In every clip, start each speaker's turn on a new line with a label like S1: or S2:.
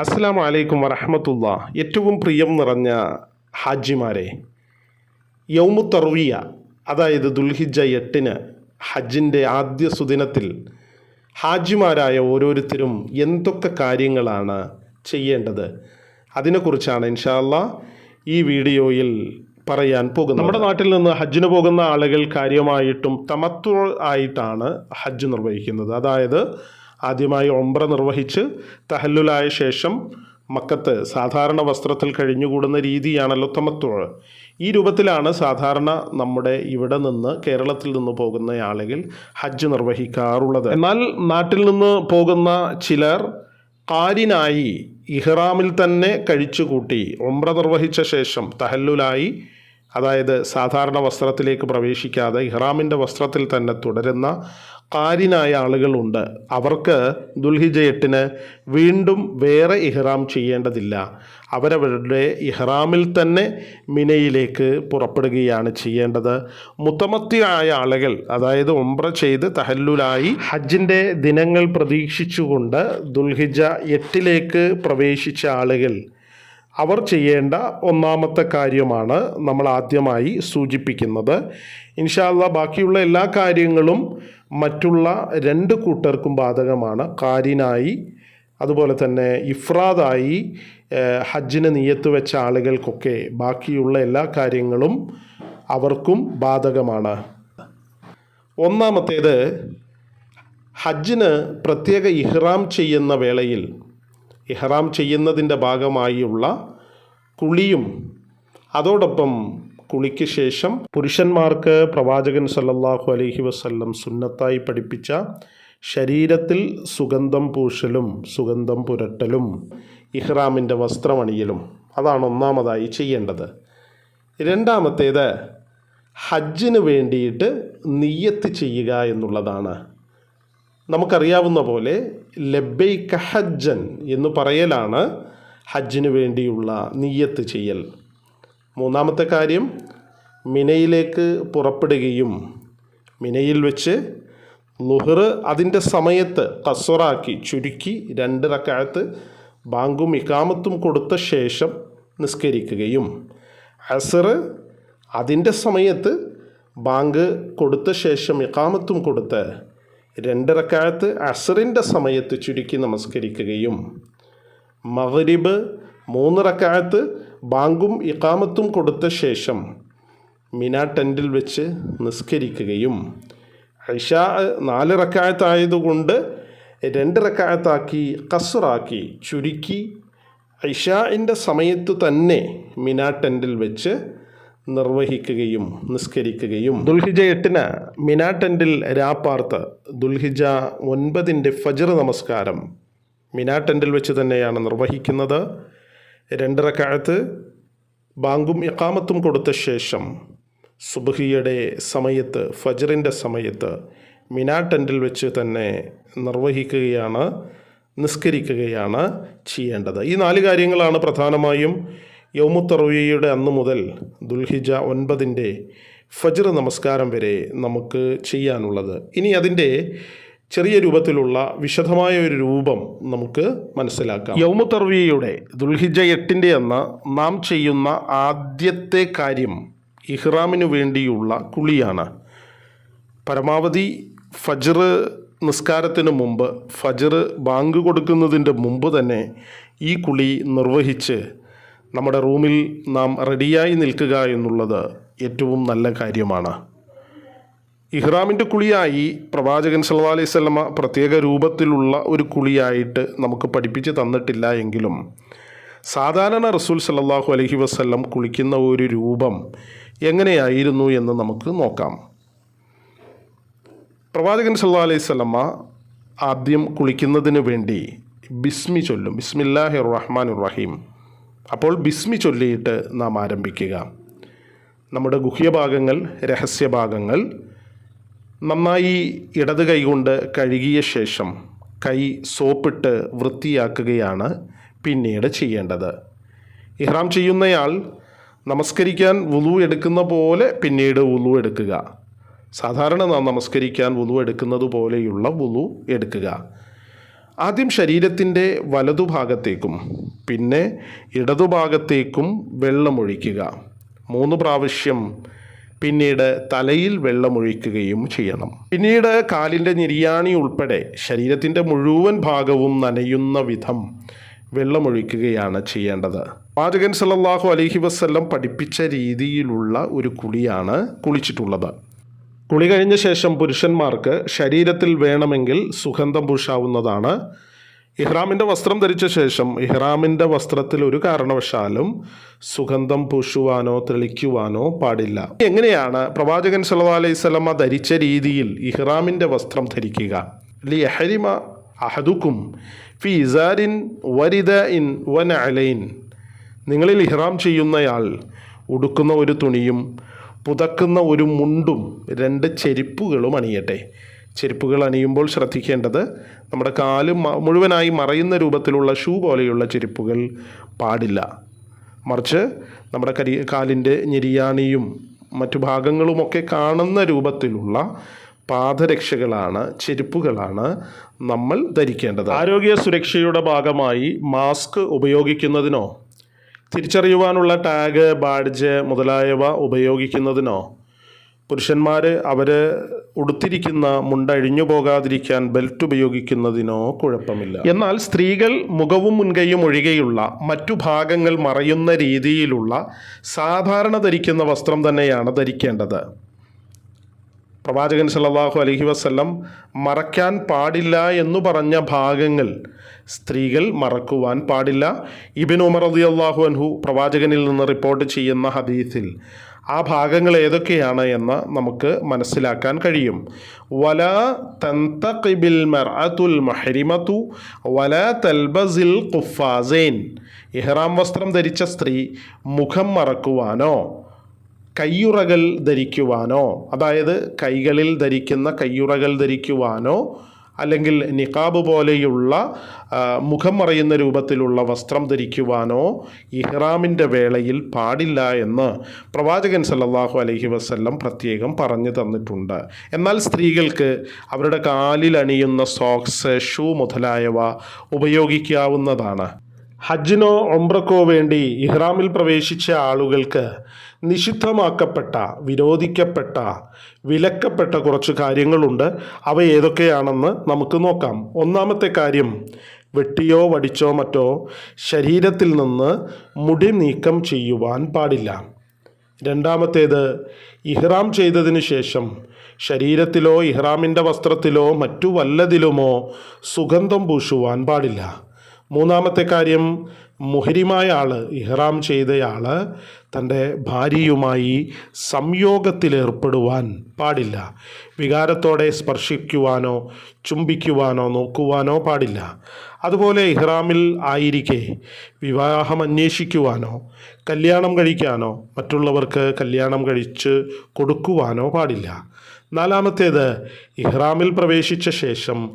S1: അസ്സാം വലൈക്കും വറഹമത്തുള്ള. ഏറ്റവും പ്രിയം നിറഞ്ഞ ഹാജിമാരെ തറവിയ അതായത് ദുൽഹിജ എട്ടിന് ഹജ്ജിന്റെ ആദ്യ സുദിനത്തിൽ ഹാജിമാരായ ഓരോരുത്തരും എന്തൊക്കെ കാര്യങ്ങളാണ് ചെയ്യേണ്ടത്? അതിനെക്കുറിച്ചാണ് ഇൻഷാല്ല ഈ വീഡിയോയിൽ പറയാൻ പോകുന്നത്. നമ്മുടെ നാട്ടിൽ നിന്ന് ഹജ്ജിന് പോകുന്ന ആളുകൾ കാര്യമായിട്ടും തമത്വ ആയിട്ടാണ് ഹജ്ജ് നിർവഹിക്കുന്നത്. അതായത് ആദ്യമായി ഒമ്പ്ര നിർവഹിച്ച് തഹല്ലുലായ ശേഷം മക്കത്ത് സാധാരണ വസ്ത്രത്തിൽ കഴിഞ്ഞുകൂടുന്ന രീതിയാണല്ലോ തമത്തുഴ. ഈ രൂപത്തിലാണ് സാധാരണ നമ്മുടെ ഇവിടെ നിന്ന് കേരളത്തിൽ നിന്ന് പോകുന്ന ആളുകൾ ഹജ്ജ് നിർവഹിക്കാറുള്ളത്. എന്നാൽ നാട്ടിൽ നിന്ന് പോകുന്ന ചിലർ കാരിനായി ഇഹ്റാമിൽ തന്നെ കഴിച്ചുകൂട്ടി ഒമ്പ്ര നിർവഹിച്ച ശേഷം തഹല്ലുലായി അതായത് സാധാരണ വസ്ത്രത്തിലേക്ക് പ്രവേശിക്കാതെ ഇഹ്റാമിന്റെ വസ്ത്രത്തിൽ തന്നെ തുടരുന്ന കാരിനായ ആളുകളുണ്ട്. അവർക്ക് ദുൽഹിജ എട്ടിന് വീണ്ടും വേറെ ഇഹ്റാം ചെയ്യേണ്ടതില്ല. അവരവരുടെ ഇഹ്റാമിൽ തന്നെ മിനയിലേക്ക് പുറപ്പെടുകയാണ് ചെയ്യേണ്ടത്. മുത്തമത്തിയായ ആളുകൾ അതായത് ഒമ്പ്ര ചെയ്ത് തഹല്ലുലായി ഹജ്ജിന്റെ ദിനങ്ങൾ പ്രതീക്ഷിച്ചുകൊണ്ട് ദുൽഹിജ എട്ടിലേക്ക് പ്രവേശിച്ച ആളുകൾ അവർ ചെയ്യേണ്ട ഒന്നാമത്തെ കാര്യമാണ് നമ്മൾ ആദ്യമായി സൂചിപ്പിക്കുന്നത്. ഇൻഷാല്ല ബാക്കിയുള്ള എല്ലാ കാര്യങ്ങളും മറ്റുള്ള രണ്ട് കൂട്ടർക്കും ബാധകമാണ്. കാരിനായി അതുപോലെ തന്നെ ഇഫ്രാദായി ഹജ്ജിന് നിയത്ത് വെച്ച ആളുകൾക്കൊക്കെ ബാക്കിയുള്ള എല്ലാ കാര്യങ്ങളും അവർക്കും ബാധകമാണ്. ഒന്നാമത്തേത് ഹജ്ജിന് പ്രത്യേക ഇഹ്റാം ചെയ്യുന്ന വേളയിൽ ഇഹ്റാം ചെയ്യുന്നതിന്റെ ഭാഗമായുള്ള കുളിയും അതോടൊപ്പം കുളിക്ക് ശേഷം പുരുഷന്മാർക്ക് പ്രവാചകൻ സല്ലല്ലാഹു അലൈഹി വസല്ലം സുന്നത്തായി പഠിപ്പിച്ച ശരീരത്തിൽ സുഗന്ധം പൂശലും സുഗന്ധം പുരട്ടലും ഇഹ്റാമിന്റെ വസ്ത്രമണിയലും. അതാണ് ഒന്നാമതായി ചെയ്യേണ്ടത്. രണ്ടാമത്തേത് ഹജ്ജിന് വേണ്ടിയിട്ട് നിയ്യത്ത് ചെയ്യുക എന്നുള്ളതാണ്. നമുക്കറിയാവുന്ന പോലെ ലബൈക ഹജ്ജൻ എന്ന് പറയലാണ് ഹജ്ജിന് വേണ്ടിയുള്ള നീയത്ത് ചെയ്യൽ. മൂന്നാമത്തെ കാര്യം മിനയിലേക്ക് പുറപ്പെടുകയും മിനയിൽ വെച്ച് ലുഹർ അതിന്റെ സമയത്ത് കസുറാക്കി ചുരുക്കി രണ്ട് റക്കാലത്ത് ബാങ്കും ഇക്കാമത്തും കൊടുത്ത ശേഷം നിസ്കരിക്കുകയും. അസർ അതിന്റെ സമയത്ത് ബാങ്ക് കൊടുത്ത ശേഷം ഇക്കാമത്തും കൊടുത്ത് രണ്ട് റക്കായത്ത് അസറിന്റെ സമയത്ത് ചുരുക്കി നമസ്കരിക്കുകയും മവരിബ് മൂന്ന് റക്കായത്ത് ബാങ്കും ഇക്കാമത്തും കൊടുത്ത ശേഷം മിനാ ടെന്റിൽ വെച്ച് നിസ്കരിക്കുകയും ഐഷ നാല് റക്കായത്തായതുകൊണ്ട് രണ്ട് റക്കായത്താക്കി കസറാക്കി ചുരുക്കി ഐഷാന്റെ സമയത്ത് തന്നെ മിനാ ടെന്റിൽ വെച്ച് നിർവഹിക്കുകയും നിസ്കരിക്കുകയും. ദുൽഹിജ എട്ടിന് മിനാ ടെന്റിൽ രാപ്പാർത്ത് ദുൽഹിജ ഒൻപതിന്റെ ഫജർ നമസ്കാരം. മിനാ ടെന്റിൽ വെച്ച് തന്നെയാണ് നിർവഹിക്കുന്നത്. രണ്ടരക്കാലത്ത് ബാങ്കും ഇക്കാമത്തും കൊടുത്ത ശേഷം സുബഹിയുടെ സമയത്ത് ഫജറിന്റെ സമയത്ത് മിനാ ടെന്റിൽ വെച്ച് തന്നെ നിർവഹിക്കുകയാണ് നിസ്കരിക്കുകയാണ് ചെയ്യേണ്ടത്. ഈ നാല് കാര്യങ്ങളാണ് പ്രധാനമായും യൗമുത്തറവിയുടെ അന്ന് മുതൽ ദുൽഹിജ ഒൻപതിന്റെ ഫജർ നമസ്കാരം വരെ നമുക്ക് ചെയ്യാനുള്ളത്. ഇനി അതിന്റെ ചെറിയ രൂപത്തിലുള്ള വിശദമായ ഒരു രൂപം നമുക്ക് മനസ്സിലാക്കാം. യൗമുത്തർവിയയുടെ ദുൽഹിജ എട്ടിന്റെ അന്ന് നാം ചെയ്യുന്ന ആദ്യത്തെ കാര്യം ഇഹ്റാമിനു വേണ്ടിയുള്ള കുളിയാണ്. പരമാവധി ഫജർ നിസ്കാരത്തിന് മുമ്പ് ഫജർ ബാങ്ക് കൊടുക്കുന്നതിന്റെ മുമ്പ് തന്നെ ഈ കുളി നിർവഹിച്ച് നമ്മുടെ റൂമിൽ നാം റെഡിയായി നിൽക്കുക എന്നുള്ളത് ഏറ്റവും നല്ല കാര്യമാണ്. ഇഹ്റാമിന്റെ കുളിയായി പ്രവാചകൻ സല്ലാ അലൈഹി സ്വലമ പ്രത്യേക രൂപത്തിലുള്ള ഒരു കുളിയായിട്ട് നമുക്ക് പഠിപ്പിച്ച് തന്നിട്ടില്ല എങ്കിലും സാധാരണ റസൂൽ സല്ലാഹു അലഹി വസ്ല്ലം കുളിക്കുന്ന ഒരു രൂപം എങ്ങനെയായിരുന്നു എന്ന് നമുക്ക് നോക്കാം. പ്രവാചകൻ സല്ലാ അലൈഹി സ്വലമ ആദ്യം കുളിക്കുന്നതിന് വേണ്ടി ബിസ്മി ചൊല്ലും. ബിസ്മില്ലാഹി റഹ്മാൻ റഹീം. അപ്പോൾ ബിസ്മി ചൊല്ലിയിട്ട് നാം ആരംഭിക്കുക. നമ്മുടെ ഗുഹ്യഭാഗങ്ങൾ രഹസ്യഭാഗങ്ങൾ നന്നായി ഇടത് കൈകൊണ്ട് കഴുകിയ ശേഷം കൈ സോപ്പിട്ട് വൃത്തിയാക്കുകയാണ് പിന്നീട് ചെയ്യേണ്ടത്. ഇഹ്റാം ചെയ്യുന്നയാൾ നമസ്കരിക്കാൻ വുളു എടുക്കുന്ന പോലെ പിന്നീട് വുളു എടുക്കുക. സാധാരണ നാം നമസ്കരിക്കാൻ വുളു എടുക്കുന്നത് പോലെയുള്ള വുളു എടുക്കുക. ആദ്യം ശരീരത്തിന്റെ വലതുഭാഗത്തേക്കും പിന്നെ ഇടതുഭാഗത്തേക്കും വെള്ളമൊഴിക്കുക. മൂന്ന് പ്രാവശ്യം പിന്നീട് തലയിൽ വെള്ളമൊഴിക്കുകയും ചെയ്യണം. പിന്നീട് കാലിന്റെ നിര്യാണി ഉൾപ്പെടെ ശരീരത്തിന്റെ മുഴുവൻ ഭാഗവും നനയുന്ന വിധം വെള്ളമൊഴിക്കുകയാണ് ചെയ്യേണ്ടത്. പാചകൻ സല്ലല്ലാഹു അലഹി വസ്ല്ലം പഠിപ്പിച്ച രീതിയിലുള്ള ഒരു കുളിയാണ് കുളിച്ചിട്ടുള്ളത്. കുളി കഴിഞ്ഞ ശേഷം പുരുഷന്മാർക്ക് ശരീരത്തിൽ വേണമെങ്കിൽ സുഗന്ധം പൂശാവുന്നതാണ്. ഇഹ്റാമിന്റെ വസ്ത്രം ധരിച്ച ശേഷം ഇഹ്റാമിന്റെ വസ്ത്രത്തിൽ ഒരു കാരണവശാലും സുഗന്ധം പൂശുവാനോ തെളിക്കുവാനോ പാടില്ല. എങ്ങനെയാണ് പ്രവാചകൻ സല്ലാ അലൈഹി സ്വലമ ധരിച്ച രീതിയിൽ ഇഹ്റാമിന്റെ വസ്ത്രം ധരിക്കുക? ലി എഹരിമ അഹദുക്കും ഫി ഇസാരിൻ വരിദ ഇൻ വൻ അലൈൻ നിങ്ങളിൽ ഇഹ്റാം ചെയ്യുന്നയാൾ ഉടുക്കുന്ന ഒരു തുണിയും പുതക്കുന്ന ഒരു മുണ്ടും രണ്ട് ചെരുപ്പുകളും അണിയട്ടെ. ചെരുപ്പുകൾ അണിയുമ്പോൾ ശ്രദ്ധിക്കേണ്ടത് നമ്മുടെ കാൽ മുഴുവനായി മറയുന്ന രൂപത്തിലുള്ള ഷൂ പോലെയുള്ള ചെരുപ്പുകൾ പാടില്ല. മറിച്ച് നമ്മുടെ കരി കാലിന്റെ ഞെരിയാണിയും മറ്റു ഭാഗങ്ങളുമൊക്കെ കാണുന്ന രൂപത്തിലുള്ള പാദരക്ഷകളാണ് ചെരുപ്പുകളാണ് നമ്മൾ ധരിക്കേണ്ടത്. ആരോഗ്യ സുരക്ഷയുടെ ഭാഗമായി മാസ്ക് ഉപയോഗിക്കുന്നതിനോ തിരിച്ചറിയുവാനുള്ള ടാഗ് ബാഡ്ജ് മുതലായവ ഉപയോഗിക്കുന്നതിനോ? പുരുഷന്മാർ അവർ ഉടുത്തിരിക്കുന്ന മുണ്ടഴിഞ്ഞു പോകാതിരിക്കാൻ ബെൽറ്റ് ഉപയോഗിക്കുന്നതിനോ കുഴപ്പമില്ല. എന്നാൽ സ്ത്രീകൾ മുഖവും മുൻകൈയും ഒഴികെയുള്ള മറ്റു ഭാഗങ്ങൾ മറയുന്ന രീതിയിലുള്ള സാധാരണ ധരിക്കുന്ന വസ്ത്രം തന്നെയാണ് ധരിക്കേണ്ടത്. പ്രവാചകൻ സല്ലാഹു അലഹി വസ്ല്ലം മറയ്ക്കാൻ പാടില്ല എന്നു പറഞ്ഞ ഭാഗങ്ങൾ സ്ത്രീകൾ മറക്കുവാൻ പാടില്ല. ഇബിൻ ഉമർ അലി അള്ളാഹു അൻഹു പ്രവാചകനിൽ നിന്ന് റിപ്പോർട്ട് ചെയ്യുന്ന ഹദീസിൽ ആ ഭാഗങ്ങൾ ഏതൊക്കെയാണ് എന്ന് നമുക്ക് മനസ്സിലാക്കാൻ കഴിയും. വല തന്തഖിബിൽ മർഅത്തുൽ മഹരിമതു വല തൽബസിൽ ഖുഫാസൈൻ. ഇഹ്റാം വസ്ത്രം ധരിച്ച സ്ത്രീ മുഖം മറക്കുവാനോ? കയ്യുറകൾ ധരിക്കുവാനോ അതായത് കൈകളിൽ ധരിക്കുന്ന കയ്യുറകൾ ധരിക്കുവാനോ അല്ലെങ്കിൽ നിഖാബ് പോലെയുള്ള മുഖം മറയുന്ന രൂപത്തിലുള്ള വസ്ത്രം ധരിക്കുവാനോ ഇഹ്റാമിന്റെ വേളയിൽ പാടില്ല എന്ന് പ്രവാചകൻ സല്ലാഹു അലഹി വസ്ല്ലം പ്രത്യേകം പറഞ്ഞു തന്നിട്ടുണ്ട്. എന്നാൽ സ്ത്രീകൾക്ക് അവരുടെ കാലിൽ അണിയുന്ന സോക്സ് ഷൂ മുതലായവ ഉപയോഗിക്കാവുന്നതാണ്. ഹജ്ജിനോ ഒംബ്രക്കോ വേണ്ടി ഇഹ്റാമിൽ പ്രവേശിച്ച ആളുകൾക്ക് നിഷിദ്ധമാക്കപ്പെട്ട വിരോധിക്കപ്പെട്ട വിലക്കപ്പെട്ട കുറച്ച് കാര്യങ്ങളുണ്ട്. അവ ഏതൊക്കെയാണെന്ന് നമുക്ക് നോക്കാം. ഒന്നാമത്തെ കാര്യം വെട്ടിയോ വടിച്ചോ മറ്റോ ശരീരത്തിൽ നിന്ന് മുടി നീക്കം ചെയ്യുവാൻ പാടില്ല. രണ്ടാമത്തേത് ഇഹ്റാം ചെയ്തതിനു ശേഷം ശരീരത്തിലോ ഇഹ്റാമിന്റെ വസ്ത്രത്തിലോ മറ്റു വല്ലതിലുമോ സുഗന്ധം പൂശുവാൻ പാടില്ല. മൂന്നാമത്തെ കാര്യം മുഹരിമായ ആൾ ഇഹ്റാം ചെയ്തയാൾ തന്റെ ഭാര്യയുമായി സംയോഗത്തിലേർപ്പെടുവാൻ പാടില്ല. വികാരത്തോടെ സ്പർശിക്കുവാനോ ചുംബിക്കുവാനോ നോക്കുവാനോ പാടില്ല. അതുപോലെ ഇഹ്റാമിൽ ആയിരിക്കെ വിവാഹം അന്വേഷിക്കുവാനോ കല്യാണം കഴിക്കാനോ മറ്റുള്ളവർക്ക് കല്യാണം കഴിച്ച് കൊടുക്കുവാനോ പാടില്ല. നാലാമത്തേത് ഇഹ്റാമിൽ പ്രവേശിച്ച ശേഷം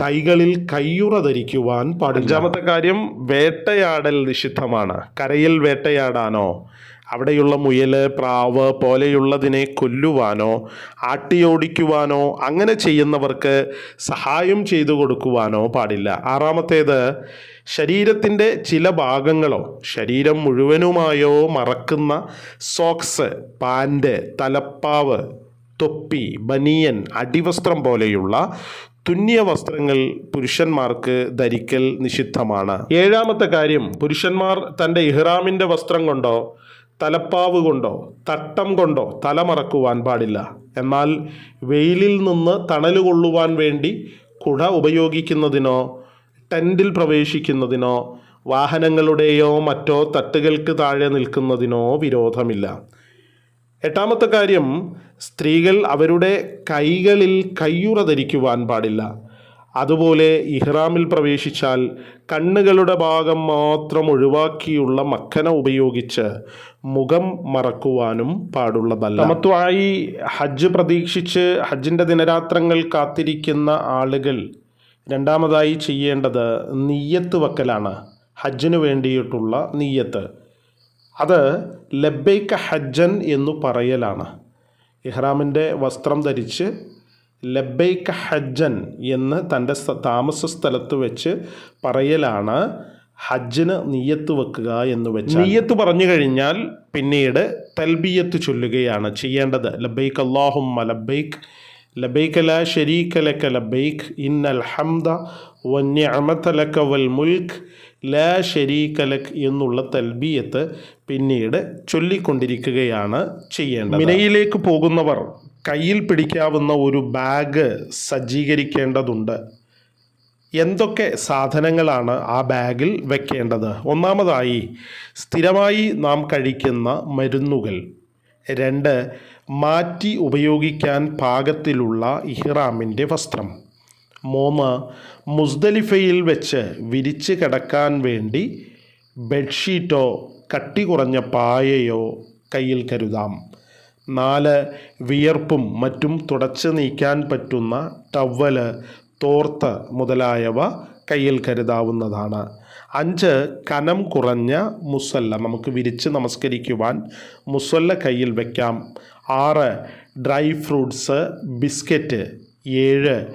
S1: കൈകളിൽ കയ്യുറ ധരിക്കുവാൻ പാടില്ല. അഞ്ചാമത്തെ കാര്യം വേട്ടയാടൽ നിഷിദ്ധമാണ്. കരയിൽ വേട്ടയാടാനോ അവിടെയുള്ള മുയൽ പ്രാവ് പോലെയുള്ളതിനെ കൊല്ലുവാനോ ആട്ടിയോടിക്കുവാനോ അങ്ങനെ ചെയ്യുന്നവർക്ക് സഹായം ചെയ്തു കൊടുക്കുവാനോ പാടില്ല. ആറാമത്തേത് ശരീരത്തിന്റെ ചില ഭാഗങ്ങളോ ശരീരം മുഴുവനുമായോ മറക്കുന്ന സോക്സ് പാന്റ് തലപ്പാവ് തൊപ്പി ബനിയൻ അടിവസ്ത്രം പോലെയുള്ള തുന്നിയ വസ്ത്രങ്ങൾ പുരുഷന്മാർക്ക് ധരിക്കൽ നിഷിദ്ധമാണ്. ഏഴാമത്തെ കാര്യം പുരുഷന്മാർ തന്റെ ഇഹ്റാമിന്റെ വസ്ത്രം കൊണ്ടോ തലപ്പാവ് കൊണ്ടോ തട്ടം കൊണ്ടോ തലമറക്കുവാൻ പാടില്ല. എന്നാൽ വെയിലിൽ നിന്ന് തണൽ കൊള്ളുവാൻ വേണ്ടി കുട ഉപയോഗിക്കുന്നതിനോ ടെന്റിൽ പ്രവേശിക്കുന്നതിനോ വാഹനങ്ങളുടെയോ മറ്റോ തട്ടുകൾക്ക് താഴെ നിൽക്കുന്നതിനോ വിരോധമില്ല. എട്ടാമത്തെ കാര്യം സ്ത്രീകൾ അവരുടെ കൈകളിൽ കയ്യുറ ധരിക്കുവാൻ പാടില്ല. അതുപോലെ ഇഹ്റാമിൽ പ്രവേശിച്ചാൽ കണ്ണുകളുടെ ഭാഗം മാത്രം ഒഴിവാക്കിയുള്ള മക്കന ഉപയോഗിച്ച് മുഖം മറക്കുവാനും പാടുള്ളതല്ല. സമത്വമായി ഹജ്ജ് പ്രതീക്ഷിച്ച് ഹജ്ജിന്റെ ദിനരാത്രങ്ങൾ കാത്തിരിക്കുന്ന ആളുകൾ രണ്ടാമതായി ചെയ്യേണ്ടത് നീയത്ത് വക്കലാണ്. ഹജ്ജിന് വേണ്ടിയിട്ടുള്ള നീയത്ത് അത് ലബ്ബൈക്ക ഹജ്ജൻ എന്നു പറയലാണ്. ഇഹ്റാമിന്റെ വസ്ത്രം ധരിച്ച് ലബൈക്ക ഹജ്ജൻ എന്ന് തന്റെ താമസ സ്ഥലത്ത് വെച്ച് പറയലാണ് ഹജ്ജിന് നീയത്ത് വെക്കുക എന്ന് വെച്ച് നീയത്ത് പറഞ്ഞു കഴിഞ്ഞാൽ പിന്നീട് തൽബിയത്ത് ചൊല്ലുകയാണ് ചെയ്യേണ്ടത്. ലബൈക്ക് അള്ളാഹുമ്മ ലബൈക്ക് ലബൈക്ക് ലാ ഷരീക ലക ലബൈക്ക് ഇന്നൽ ഹംദ വന്യ ലക വൽ മുൽക്ക് ലാ ഷരീക ലക് എന്നുള്ള തൽബിയത്ത് പിന്നീട് ചൊല്ലിക്കൊണ്ടിരിക്കുകയാണ് ചെയ്യേണ്ടത്. മിനയിലേക്ക് പോകുന്നവർ കയ്യിൽ പിടിക്കാവുന്ന ഒരു ബാഗ് സജ്ജീകരിക്കേണ്ടതുണ്ട്. എന്തൊക്കെ സാധനങ്ങളാണ് ആ ബാഗിൽ വെക്കേണ്ടത്? ഒന്നാമതായി സ്ഥിരമായി നാം കഴിക്കുന്ന മരുന്നുകൾ. രണ്ട് മാറ്റി ഉപയോഗിക്കാൻ പാകത്തിലുള്ള ഇഹ്റാമിന്റെ വസ്ത്രം. മൂന്ന് മുസ്ദലിഫയിൽ വെച്ച് വിരിച്ച് കിടക്കാൻ വേണ്ടി ബെഡ്ഷീറ്റോ കട്ടി കുറഞ്ഞ പായയോ കയ്യിൽ കരുതാം. നാല് വിയർപ്പും മറ്റും തുടച്ച് നീക്കാൻ പറ്റുന്ന ടവൽ തോർത്ത് മുതലായവ കയ്യിൽ കരുതാവുന്നതാണ്. അഞ്ച് കനം കുറഞ്ഞ മുസല്ല നമുക്ക് വിരിച്ച് നമസ്കരിക്കുവാൻ മുസല്ല കയ്യിൽ വയ്ക്കാം ആറ് ഡ്രൈ ഫ്രൂട്ട്സ് ബിസ്ക്കറ്റ്. ഏഴ്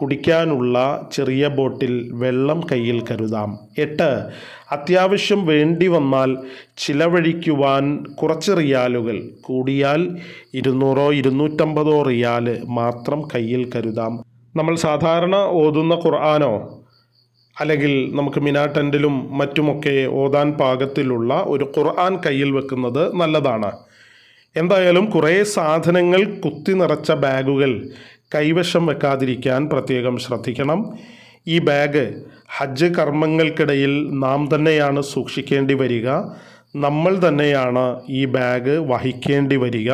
S1: കുടിക്കാനുള്ള ചെറിയ ബോട്ടിൽ വെള്ളം കയ്യിൽ കരുതാം. എട്ട്. അത്യാവശ്യം വേണ്ടി വന്നാൽ ചിലവഴിക്കുവാൻ കുറച്ച് റിയാലുകൾ. കൂടിയാൽ ഇരുന്നൂറോ ഇരുന്നൂറ്റമ്പതോ റിയാൽ മാത്രം കയ്യിൽ കരുതാം. നമ്മൾ സാധാരണ ഓതുന്ന ഖുർആാനോ അല്ലെങ്കിൽ നമുക്ക് മിനാ ടെന്റിലും മറ്റുമൊക്കെ ഓതാൻ പാകത്തിലുള്ള ഒരു ഖുർആൻ കയ്യിൽ വെക്കുന്നത് നല്ലതാണ്. എന്തായാലും കുറേ സാധനങ്ങൾ കുത്തി നിറച്ച ബാഗുകൾ കൈവശം വെക്കാതിരിക്കാൻ പ്രത്യേകം ശ്രദ്ധിക്കണം. ഈ ബാഗ് ഹജ്ജ് കർമ്മങ്ങൾക്കിടയിൽ നാം തന്നെയാണ് സൂക്ഷിക്കേണ്ടി വരിക. നമ്മൾ തന്നെയാണ് ഈ ബാഗ് വഹിക്കേണ്ടി വരിക.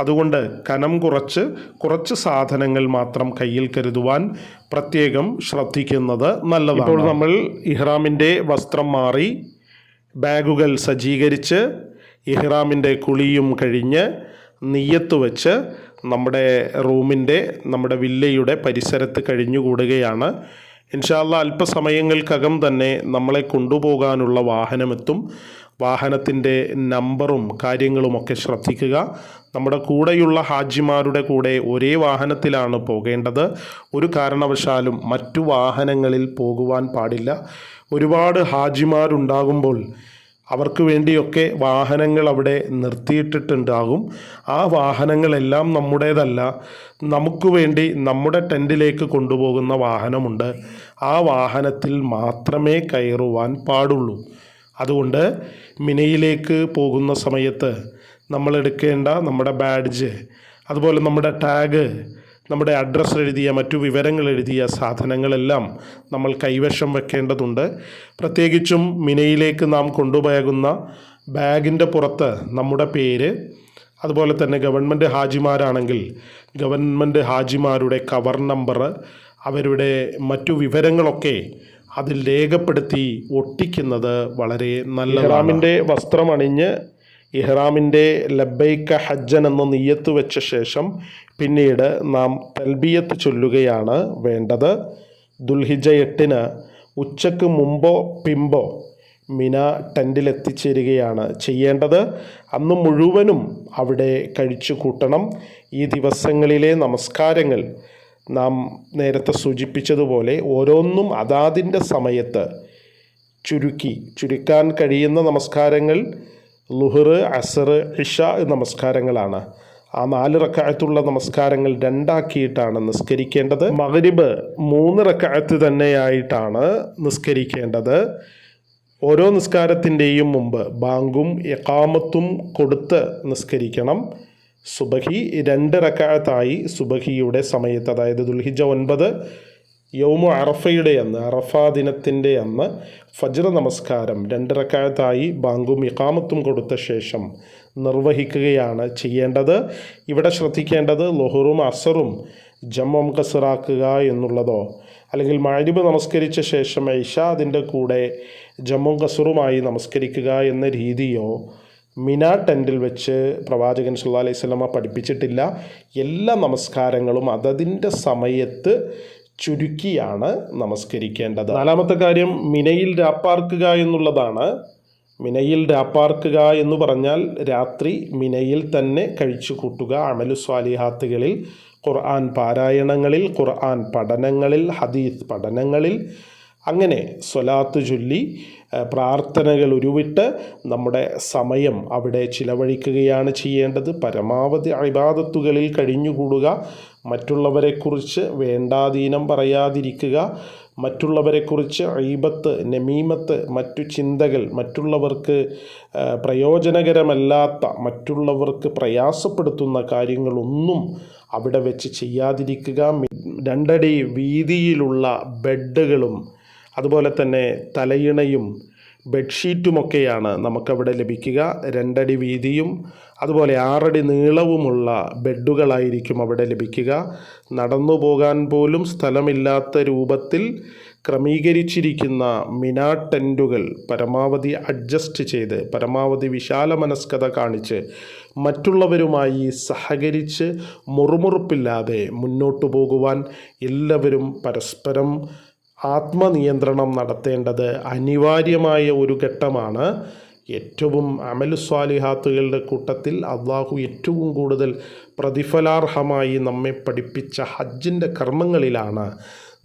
S1: അതുകൊണ്ട് കനം കുറച്ച് കുറച്ച് സാധനങ്ങൾ മാത്രം കയ്യിൽ കരുതുവാൻ പ്രത്യേകം ശ്രദ്ധിക്കുന്നത് നല്ലതാണ്. ഇപ്പോൾ നമ്മൾ ഇഹ്റാമിന്റെ വസ്ത്രം മാറി ബാഗുകൾ സജ്ജീകരിച്ച് ഇഹ്റാമിന്റെ കുളിയും കഴിഞ്ഞ് നെയ്യത്ത് വെച്ച് നമ്മുടെ റൂമിന്റെ നമ്മുടെ വില്ലയുടെ പരിസരത്ത് കഴിഞ്ഞുകൂടുകയാണ്. ഇൻഷാല്ല അല്പസമയങ്ങൾക്കകം തന്നെ നമ്മളെ കൊണ്ടുപോകാനുള്ള വാഹനമെത്തും. വാഹനത്തിന്റെ നമ്പറും കാര്യങ്ങളുമൊക്കെ ശ്രദ്ധിക്കുക. നമ്മുടെ കൂടെയുള്ള ഹാജിമാരുടെ കൂടെ ഒരേ വാഹനത്തിലാണ് പോകേണ്ടത്. ഒരു കാരണവശാലും മറ്റു വാഹനങ്ങളിൽ പോകുവാൻ പാടില്ല. ഒരുപാട് ഹാജിമാരുണ്ടാകുമ്പോൾ അവർക്ക് വേണ്ടിയൊക്കെ വാഹനങ്ങൾ അവിടെ നിർത്തിയിട്ടിട്ടുണ്ടാകും. ആ വാഹനങ്ങളെല്ലാം നമ്മുടേതല്ല. നമുക്ക് വേണ്ടി നമ്മുടെ ടെന്റിലേക്ക് കൊണ്ടുപോകുന്ന വാഹനമുണ്ട്. ആ വാഹനത്തിൽ മാത്രമേ കയറുവാൻ പാടുള്ളൂ. അതുകൊണ്ട് മിനയിലേക്ക് പോകുന്ന സമയത്ത് നമ്മൾ എടുക്കേണ്ട നമ്മുടെ ബാഡ്ജ് അതുപോലെ നമ്മുടെ ടാഗ് നമ്മുടെ അഡ്രസ്സ് എഴുതിയ മറ്റു വിവരങ്ങൾ എഴുതിയ സാധനങ്ങളെല്ലാം നമ്മൾ കൈവശം വെക്കേണ്ടതുണ്ട്. പ്രത്യേകിച്ചും മിനയിലേക്ക് നാം കൊണ്ടുപോകുന്ന ബാഗിന്റെ പുറത്ത് നമ്മുടെ പേര് അതുപോലെ തന്നെ ഗവൺമെന്റ് ഹാജിമാരാണെങ്കിൽ ഗവൺമെന്റ് ഹാജിമാരുടെ കവർ നമ്പർ അവരുടെ മറ്റു വിവരങ്ങളൊക്കെ അതിൽ രേഖപ്പെടുത്തി ഒട്ടിക്കുന്നത് വളരെ നല്ല റാമിന്റെ വസ്ത്രമണിഞ്ഞ് ഇഹ്റാമിന്റെ ലബൈക്ക ഹജ്ജൻ എന്ന നീയത്ത് വെച്ച ശേഷം പിന്നീട് നാം തൽബിയത്ത് ചൊല്ലുകയാണ് വേണ്ടത്. ദുൽഹിജ എട്ടിന് ഉച്ചയ്ക്ക് മുമ്പോ പിമ്പോ മിന ടെന്റിൽ എത്തിച്ചേരുകയാണ് ചെയ്യേണ്ടത്. അന്ന് മുഴുവനും അവിടെ കഴിച്ചു കൂട്ടണം. ഈ ദിവസങ്ങളിലെ നമസ്കാരങ്ങൾ നാം നേരത്തെ സൂചിപ്പിച്ചതുപോലെ ഓരോന്നും അതാതിന്റെ സമയത്ത് ചുരുക്കി ചുരുക്കാൻ കഴിയുന്ന നമസ്കാരങ്ങൾ ലുഹർ അസർ ഇഷ നമസ്കാരങ്ങളാണ്. ആ നാല് റക്കായത്തുള്ള നമസ്കാരങ്ങൾ രണ്ടാക്കിയിട്ടാണ് നിസ്കരിക്കേണ്ടത്. മഗ്രിബ് മൂന്ന് റക്കായത്ത് തന്നെയായിട്ടാണ് നിസ്കരിക്കേണ്ടത്. ഓരോ നിസ്കാരത്തിന്റെയും മുമ്പ് ബാങ്കും എക്കാമത്തും കൊടുത്ത് നിസ്കരിക്കണം. സുബഹി രണ്ട് റക്കായത്തായി സുബഹിയുടെ സമയത്ത് അതായത് ദുൽഹിജ ഒൻപത് യൗമു അറഫയുടെ അന്ന് അറഫ ദിനത്തിന്റെ അന്ന് ഫജ്ർ നമസ്കാരം രണ്ട് റക്കായത്തായി ബാങ്കും ഇഖാമത്തും കൊടുത്ത ശേഷം നിർവഹിക്കുകയാണ് ചെയ്യേണ്ടത്. ഇവിടെ ശ്രദ്ധിക്കേണ്ടത് ലൊഹറും അസറും ജമ്മം കസറാക്കുക എന്നുള്ളതോ അല്ലെങ്കിൽ മാരിബ് നമസ്കരിച്ച ശേഷം ഐഷ അതിന്റെ കൂടെ ജമ്മും കസറുമായി നമസ്കരിക്കുക എന്ന രീതിയോ മിന ടെന്റിൽ വെച്ച് പ്രവാചകൻ സുല്ലാ അലൈഹി സ്വലമ പഠിപ്പിച്ചിട്ടില്ല. എല്ലാ നമസ്കാരങ്ങളും അതതിന്റെ സമയത്ത് ചുരുക്കിയാണ് നമസ്കരിക്കേണ്ടത്. നാലാമത്തെ കാര്യം മിനയിൽ രാപ്പാർക്കുക എന്നുള്ളതാണ്. മിനയിൽ രാപ്പാർക്കുക എന്ന് പറഞ്ഞാൽ രാത്രി മിനയിൽ തന്നെ കഴിച്ചു കൂട്ടുക. അമലു സ്വാലിഹാത്തുകളിൽ ഖുർആൻ പാരായണങ്ങളിൽ ഖുർആൻ പഠനങ്ങളിൽ ഹദീസ് പഠനങ്ങളിൽ. അങ്ങനെ സ്വലാത്ത് ചൊല്ലി പ്രാർത്ഥനകൾ ഉരുവിട്ട് നമ്മുടെ സമയം അവിടെ ചിലവഴിക്കുകയാണ് ചെയ്യേണ്ടത്. പരമാവധി അഭിബാധത്തുകളിൽ കഴിഞ്ഞുകൂടുക. മറ്റുള്ളവരെക്കുറിച്ച് വേണ്ടാധീനം പറയാതിരിക്കുക. മറ്റുള്ളവരെക്കുറിച്ച് ഐബത്ത് നമീമത്ത് മറ്റു ചിന്തകൾ മറ്റുള്ളവർക്ക് പ്രയോജനകരമല്ലാത്ത മറ്റുള്ളവർക്ക് പ്രയാസപ്പെടുത്തുന്ന കാര്യങ്ങളൊന്നും അവിടെ വെച്ച് ചെയ്യാതിരിക്കുക. രണ്ടടി വീതിയിലുള്ള ബെഡുകളും അതുപോലെ തന്നെ തലയിണയും ബെഡ്ഷീറ്റുമൊക്കെയാണ് നമുക്കവിടെ ലഭിക്കുക. രണ്ടടി വീതിയും അതുപോലെ ആറടി നീളവുമുള്ള ബെഡുകളായിരിക്കും അവിടെ ലഭിക്കുക. നടന്നു പോകാൻ പോലും സ്ഥലമില്ലാത്ത രൂപത്തിൽ ക്രമീകരിച്ചിരിക്കുന്ന മിനാ ടെന്റുകൾ പരമാവധി അഡ്ജസ്റ്റ് ചെയ്ത് പരമാവധി വിശാല മനസ്കത കാണിച്ച് മറ്റുള്ളവരുമായി സഹകരിച്ച് മുറുമുറുപ്പില്ലാതെ മുന്നോട്ടു പോകുവാൻ എല്ലാവരും പരസ്പരം ആത്മനിയന്ത്രണം നടത്തേണ്ടത് അനിവാര്യമായ ഒരു ഘട്ടമാണ്. ഏറ്റവും അമലുസ്വാലിഹാത്തുകളുടെ കൂട്ടത്തിൽ അള്ളാഹു ഏറ്റവും കൂടുതൽ പ്രതിഫലാർഹമായി നമ്മെ പഠിപ്പിച്ച ഹജ്ജിന്റെ കർമ്മങ്ങളിലാണ്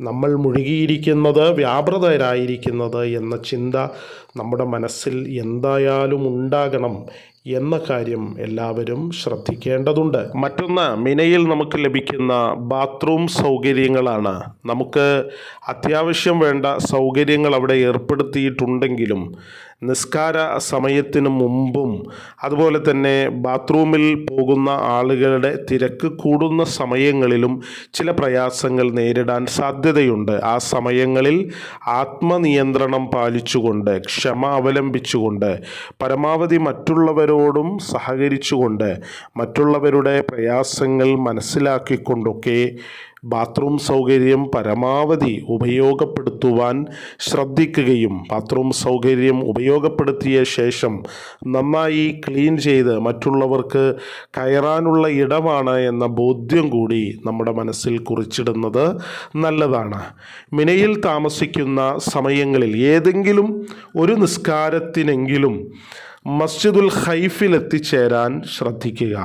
S1: നമ്മൾ മുഴുകിയിരിക്കുന്നത് വ്യാപൃതരായിരിക്കുന്നത് എന്ന ചിന്ത നമ്മുടെ മനസ്സിൽ എന്തായാലും ഉണ്ടാകണം. എന്ന കാര്യം എല്ലാവരും ശ്രദ്ധിക്കേണ്ടതുണ്ട്. മറ്റൊന്ന് മിനയിൽ നമുക്ക് ലഭിക്കുന്ന ബാത്റൂം സൗകര്യങ്ങളാണ്. നമുക്ക് അത്യാവശ്യം വേണ്ട സൗകര്യങ്ങൾ അവിടെ ഏർപ്പെടുത്തിയിട്ടുണ്ടെങ്കിലും നിസ്കാര സമയത്തിന് മുമ്പും അതുപോലെ തന്നെ ബാത്റൂമിൽ പോകുന്ന ആളുകളുടെ തിരക്ക് കൂടുന്ന സമയങ്ങളിലും ചില പ്രയാസങ്ങൾ നേരിടാൻ സാധ്യതയുണ്ട്. ആ സമയങ്ങളിൽ ആത്മനിയന്ത്രണം പാലിച്ചുകൊണ്ട് ക്ഷമ അവലംബിച്ചുകൊണ്ട് പരമാവധി മറ്റുള്ളവരോടും സഹകരിച്ചുകൊണ്ട് മറ്റുള്ളവരുടെ പ്രയാസങ്ങൾ മനസ്സിലാക്കിക്കൊണ്ടൊക്കെ ബാത്റൂം സൗകര്യം പരമാവധി ഉപയോഗപ്പെടുത്തുവാൻ ശ്രദ്ധിക്കുകയും ബാത്റൂം സൗകര്യം ഉപയോഗപ്പെടുത്തിയ ശേഷം നന്നായി ക്ലീൻ ചെയ്ത് മറ്റുള്ളവർക്ക് കയറാനുള്ള ഇടമാണ് എന്ന ബോധ്യം കൂടി നമ്മുടെ മനസ്സിൽ കുറിച്ചിടുന്നത് നല്ലതാണ്. മിനയിൽ താമസിക്കുന്ന സമയങ്ങളിൽ ഏതെങ്കിലും ഒരു നിസ്കാരത്തിനെങ്കിലും മസ്ജിദുൽ ഖൈഫിൽ എത്തിച്ചേരാൻ ശ്രദ്ധിക്കുക.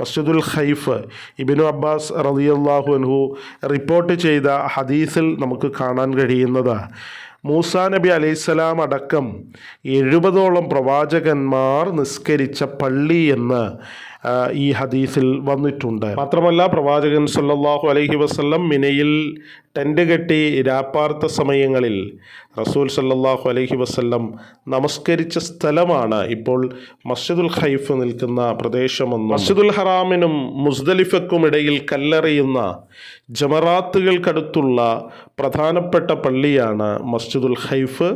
S1: മസ്ജിദുൽ ഖൈഫ് ഇബിനു അബ്ബാസ് റളിയല്ലാഹു അൻഹു റിപ്പോർട്ട് ചെയ്ത ഹദീസിൽ നമുക്ക് കാണാൻ കഴിയുന്നത് മൂസാ നബി അലൈഹിസ്സലാം അടക്കം എഴുപതോളം പ്രവാചകന്മാർ നിസ്കരിച്ച പള്ളി എന്ന് ഈ ഹദീസിൽ വന്നിട്ടുണ്ട്. മാത്രമല്ല പ്രവാചകൻ സല്ലാഹു അലഹി വസ്ല്ലം മിനയിൽ ടെന്റ് കെട്ടി രാപ്പാർത്ത സമയങ്ങളിൽ റസൂൽ സല്ലാഹു അലഹി വസ്ല്ലം നമസ്കരിച്ച സ്ഥലമാണ് ഇപ്പോൾ മസ്ജിദുൽ ഖൈഫ് നിൽക്കുന്ന പ്രദേശമെന്ന് മസ്ജിദുൽ ഹറാമിനും മുസ്ദലിഫക്കും ഇടയിൽ കല്ലെറിയുന്ന ജമറാത്തുകൾക്കടുത്തുള്ള പ്രധാനപ്പെട്ട പള്ളിയാണ് മസ്ജിദുൽ ഖൈഫ്.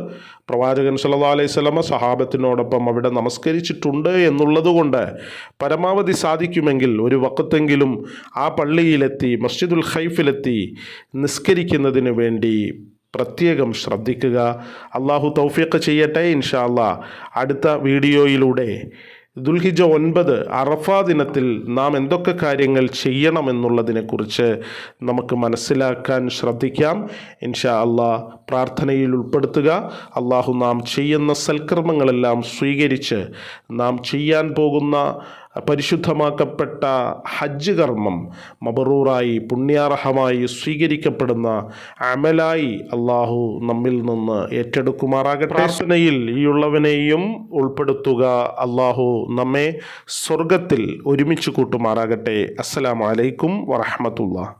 S1: പ്രവാചകൻ സല്ലാ അലൈഹി സ്വലമ സഹാബത്തിനോടൊപ്പം അവിടെ നമസ്കരിച്ചിട്ടുണ്ട് എന്നുള്ളതുകൊണ്ട് പരമാവധി സാധിക്കുമെങ്കിൽ ഒരു വക്കത്തെങ്കിലും ആ പള്ളിയിലെത്തി മസ്ജിദുൽ ഹൈഫിലെത്തി നിസ്കരിക്കുന്നതിന് വേണ്ടി പ്രത്യേകം ശ്രദ്ധിക്കുക. അള്ളാഹു തൗഫീഖ് ചെയ്യട്ടെ ഇൻഷാല്ല അടുത്ത വീഡിയോയിലൂടെ ദുൽഹിജ ഒൻപത് അറഫ ദിനത്തിൽ നാം എന്തൊക്കെ കാര്യങ്ങൾ ചെയ്യണമെന്നുള്ളതിനെക്കുറിച്ച് നമുക്ക് മനസ്സിലാക്കാൻ ശ്രദ്ധിക്കാം. ഇൻഷാ അള്ളാ പ്രാർത്ഥനയിൽ ഉൾപ്പെടുത്തുക. അള്ളാഹു നാം ചെയ്യുന്ന സൽക്കർമ്മങ്ങളെല്ലാം സ്വീകരിച്ച് നാം ചെയ്യാൻ പോകുന്ന പരിശുദ്ധമാക്കപ്പെട്ട ഹജ്ജ് കർമ്മം മബറൂറായി പുണ്യാർഹമായി സ്വീകരിക്കപ്പെടുന്ന അമലായി അള്ളാഹു നമ്മിൽ നിന്ന് ഏറ്റെടുക്കുമാറാകട്ടെ. പ്രാർത്ഥനയിൽ ഈ ഉള്ളവനെയും ഉൾപ്പെടുത്തുക. അള്ളാഹു നമ്മെ സ്വർഗത്തിൽ ഒരുമിച്ച് കൂട്ടുമാറാകട്ടെ. അസ്സലാമു അലൈക്കും വറഹമത്തുള്ള